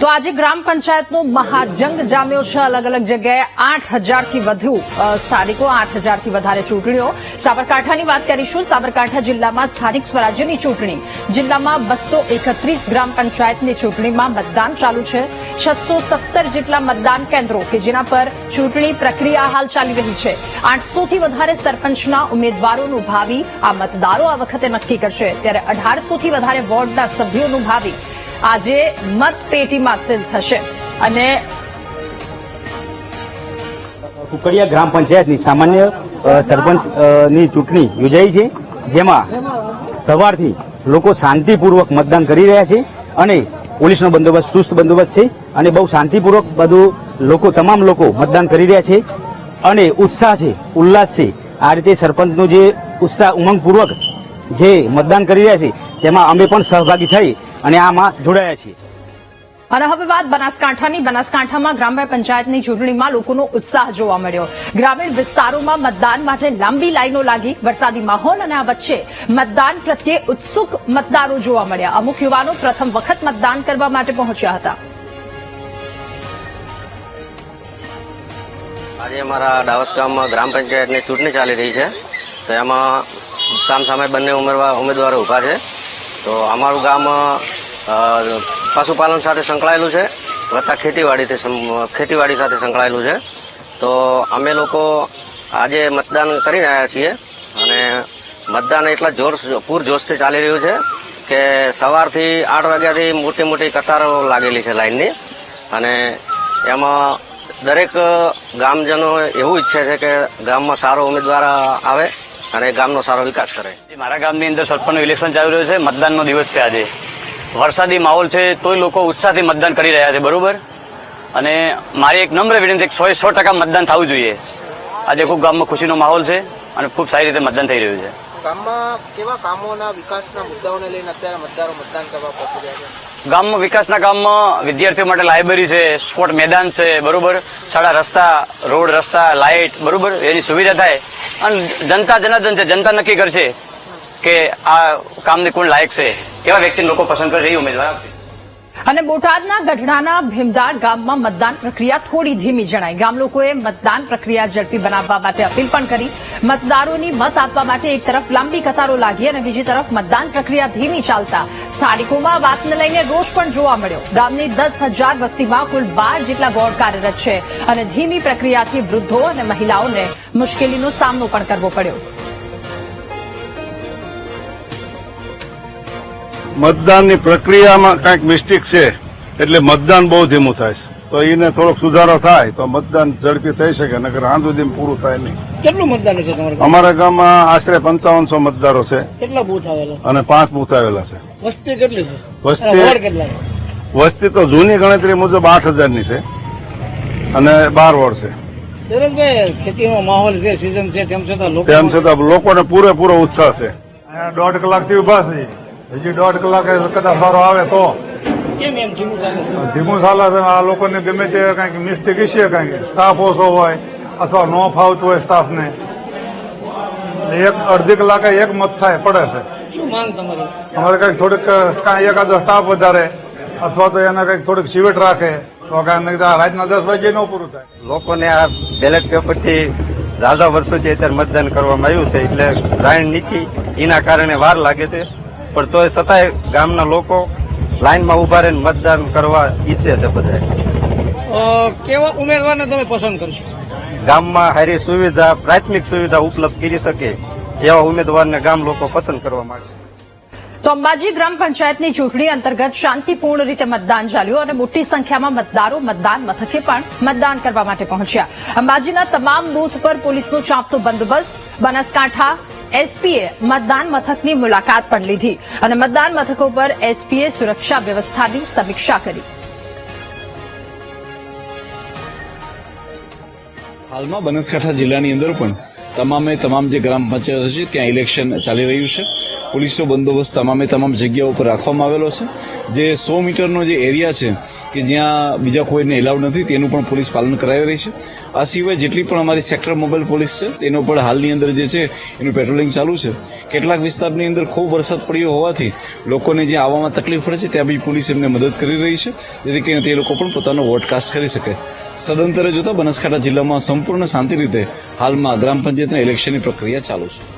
તો આજે ગ્રામ પંચાયતનો મહાજંગ જામ્યો છે. અલગ અલગ જગ્યાએ આઠ હજારથી વધુ સ્થાનિકો આઠ હજારથી વધારે ચૂંટણીઓ. સાબરકાંઠાની વાત કરીશું. સાબરકાંઠા જિલ્લામાં સ્થાનિક સ્વરાજ્યની ચૂંટણી. જિલ્લામાં બસો એકત્રીસ ગ્રામ પંચાયતની ચૂંટણીમાં મતદાન ચાલુ છે. છસો સત્તર જેટલા મતદાન કેન્દ્રો કે જેના પર ચૂંટણી પ્રક્રિયા હાલ ચાલી રહી છે. આઠસોથી વધારે સરપંચના ઉમેદવારોનું ભાવિ આ મતદારો આ વખતે નક્કી કરશે. ત્યારે અઢારસોથી વધારે વોર્ડના સભ્યોનું ભાવિ આજે મતપેટીમાં સીલ થશે. અને કુકડિયા ગ્રામ પંચાયતની સામાન્ય સરપંચની ચૂંટણી યોજાઈ છે, જેમાં સવારથી લોકો શાંતિપૂર્વક મતદાન કરી રહ્યા છે અને પોલીસનો બંદોબસ્ત, ચુસ્ત બંદોબસ્ત છે અને બહુ શાંતિપૂર્વક બધું લોકો, તમામ લોકો મતદાન કરી રહ્યા છે અને ઉત્સાહ છે, ઉલ્લાસ છે. આ રીતે સરપંચનો જે ઉત્સાહ, ઉમંગપૂર્વક જે મતદાન કરી રહ્યા છે, તેમાં અમે પણ સહભાગી થઈ અને આમાં જોડાયા છીએ. અને હવે વાત બનાસકાંઠાની. બનાસકાંઠામાં ગ્રામ પંચાયતની ચૂંટણીમાં લોકોનો ઉત્સાહ જોવા મળ્યો. ગ્રામીણ વિસ્તારોમાં મતદાન માટે લાંબી લાઈનો લાગી. વરસાદી માહોલ અને આ વચ્ચે મતદાન પ્રત્યે ઉત્સુક મતદારો જોવા મળ્યા. અમુક યુવાનો પ્રથમ વખત મતદાન કરવા માટે પહોંચ્યા હતા. આજે અમારા ડાવસ ગામમાં ગ્રામ પંચાયતની ચૂંટણી ચાલી રહી છે. તો એમાં સામસામે બંને ઉમેદવાર ઉમેદવારો ઊભા છે. તો અમારું ગામ પશુપાલન સાથે સંકળાયેલું છે. વત્તા ખેતીવાડીથી ખેતીવાડી સાથે સંકળાયેલું છે. તો અમે લોકો આજે મતદાન કરી રહ્યા છીએ અને મતદાન એટલા જોર, પૂરજોશથી ચાલી રહ્યું છે કે સવારથી આઠ વાગ્યાથી મોટી મોટી કતારો લાગેલી છે લાઈનની. અને એમાં દરેક ગામજનો એવું ઈચ્છે છે કે ગામમાં સારો ઉમેદવાર આવે. અને ગામનો સારો વિકાસ કરે. મારા ગામની અંદર સરપંચનું ઇલેક્શન ચાલી રહ્યું છે. મતદાનનો દિવસ છે આજે. વરસાદી માહોલ છે તોય લોકો ઉત્સાહથી મતદાન કરી રહ્યા છે, બરોબર? અને મારી એક નમ્ર વિનંતી સો સો ટકા મતદાન થવું જોઈએ. આજે ખૂબ ગામમાં ખુશીનો માહોલ છે અને ખૂબ સારી રીતે મતદાન થઈ રહ્યું છે. ગામમાં કેવા કામોના વિકાસના મુદ્દાઓને લઈને અત્યારે મતદારો મતદાન કરવા પહોંચી રહ્યા ગામમાં વિકાસના કામમાં વિદ્યાર્થીઓ માટે લાઇબ્રેરી છે સ્પોર્ટ મેદાન છે, બરોબર? સારા રસ્તા, રોડ રસ્તા, લાઇટ, બરોબર? એની સુવિધા થાય. અને જનતા જનાર્દન છે, જનતા નક્કી કરશે કે આ કામને કોણ લાયક છે? એવા વ્યક્તિને લોકો પસંદ કરશે, એ ઉમેદવાર આવશે. અને બોટાદના ગઢડાના ભીમદાર ગામમાં મતદાન પ્રક્રિયા થોડી ધીમી જણાઈ. ગામ લોકોએ મતદાન પ્રક્રિયા ઝડપી બનાવવા માટે અપીલ પણ કરી. મતદારોની મત આપવા માટે એક તરફ લાંબી કતારો લાગી અને બીજી તરફ મતદાન પ્રક્રિયા ધીમી ચાલતા સ્થાનિકોમાં વાતને લઈને રોષ પણ જોવા મળ્યો. ગામની દસ હજાર વસ્તીમાં કુલ બાર જેટલા વોર્ડ કાર્યરત છે અને ધીમી પ્રક્રિયાથી વૃદ્ધો અને મહિલાઓને મુશ્કેલીનો સામનો પણ કરવો પડ્યો. મતદાનની પ્રક્રિયામાં કંઈક મિસ્ટેક છે એટલે મતદાન બહુ ધીમું થાય છે. તો એને થોડોક સુધારો થાય તો મતદાન ઝડપી થઈ શકે નગર હાંજ સુધી પૂરું થાય નહીં. કેટલું મતદાન છે તમારે અમારા ગામમાં આશરે પંચાવનસો મતદારો છે. કેટલા બૂથ આવેલા? અને પાંચ બૂથ આવેલા છે. વસ્તી કેટલી છે? વસ્તી-? વસ્તી તો જૂની ગણતરી મુજબ આઠ હજારની છે. અને બાર વોર્ડ છે. ખેતીનો માહોલ છે સિઝન છે તેમ છતાં તેમ છતાં લોકોને પૂરેપૂરો ઉત્સાહ છે. દોઢ કલાકથી ઊભા છે. હજી દોઢ કલાકે કદાચ વારો આવે તો. ધીમું ચાલે છે? ધીમું ચાલે છે આ લોકોને ગમે તે કંઈક મિસ્ટેક હશે કંઈક સ્ટાફ ઓછો હોય અથવા ન ફાવતું હોય સ્ટાફને એક અડધી કલાકે એક મત થાય પડે છે. શું માંગ તમારી? અમારે કંઈક થોડીક કાંઈ એકાદો સ્ટાફ વધારે અથવા તો એને કંઈક થોડીક સિવેટ રાખે તો કાંઈ નહીં તો આ રાતના દસ વાગે ન પૂરું થાય. લોકોને આ બેલેટ પેપરથી ઝાઝા વર્ષોથી અત્યારે મતદાન કરવામાં આવ્યું છે એટલે જાણ નથી એના કારણે વાર લાગે છે. પણ તોય છતાંય ગામના લોકો લાઈનમાં ઊભા રહીને મતદાન કરવા ઈચ્છે છે બધા કેવા ઉમેદવારને તમે પસંદ કરશો ગામમાં સારી સુવિધા પ્રાથમિક સુવિધા ઉપલબ્ધ કરી શકે એવા ઉમેદવારને ગામ લોકો પસંદ કરવા માંગે. તો અંબાજી ગ્રામ પંચાયતની ચૂંટણી અંતર્ગત શાંતિપૂર્ણ રીતે મતદાન ચાલ્યું અને મોટી સંખ્યામાં મતદારો મતદાન મથકે પણ મતદાન કરવા માટે પહોંચ્યા. અંબાજીના તમામ બૂથ પર પોલીસનો ચાંપતો બંદોબસ્ત બનાસકાંઠા એસપીએ મતદાન મથકની મુલાકાત પણ લીધી અને મતદાન મથકો પર એસપીએ સુરક્ષા વ્યવસ્થાની સમીક્ષા કરી. હાલમાં બનાસકાંઠા જિલ્લાની અંદર પણ તમામે તમામ જે ગ્રામ પંચાયતો છે ત્યાં ઇલેક્શન ચાલી રહ્યું છે. પોલીસનો બંદોબસ્ત તમામે તમામ જગ્યાઓ ઉપર રાખવામાં આવેલો છે. જે સો મીટરનો જે એરિયા છે, કે જ્યાં બીજા કોઈને એલાઉડ નથી, તેનું પણ પોલીસ પાલન કરાવી રહી છે. આ સિવાય જેટલી પણ અમારી સેક્ટર મોબાઈલ પોલીસ છે, તેનો પણ હાલની અંદર જે છે, એનું પેટ્રોલિંગ ચાલુ છે. કેટલાક વિસ્તારની અંદર ખૂબ વરસાદ પડ્યો હોવાથી લોકોને જે આવવામાં તકલીફ પડે છે, ત્યાં બી પોલીસ એમને મદદ કરી રહી છે. જેથી કરીને તે લોકો પણ પોતાનો વોડકાસ્ટ કરી શકે. સદંતરે જોતા બનાસકાંઠા જિલ્લામાં સંપૂર્ણ શાંતિ રીતે હાલમાં ગ્રામ પંચાયતના ઇલેક્શનની પ્રક્રિયા ચાલુ છે.